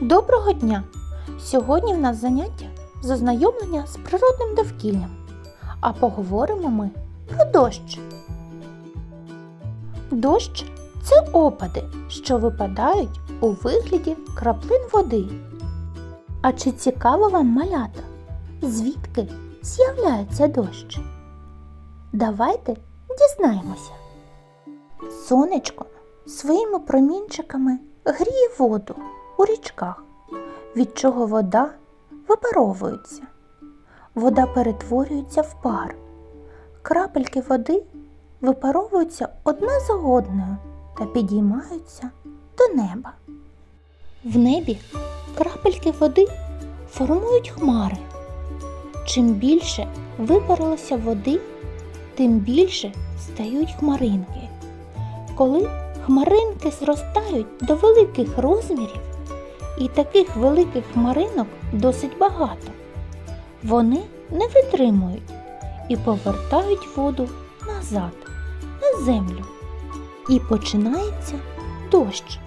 Доброго дня! Сьогодні в нас заняття з ознайомлення з природним довкіллям. А поговоримо ми про дощ. Дощ це опади, що випадають у вигляді краплин води. А чи цікаво вам малята? Звідки з'являється дощ? Давайте дізнаємося. Сонечко своїми промінчиками гріє воду у річках, від чого вода випаровується. Вода перетворюється в пар. Крапельки води випаровуються одна за одною та підіймаються до неба. В небі крапельки води формують хмари. Чим більше випарилося води, тим більше стають хмаринки. Коли хмаринки зростають до великих розмірів, і таких великих хмаринок досить багато, вони не витримують і повертають воду назад на землю. І починається дощ.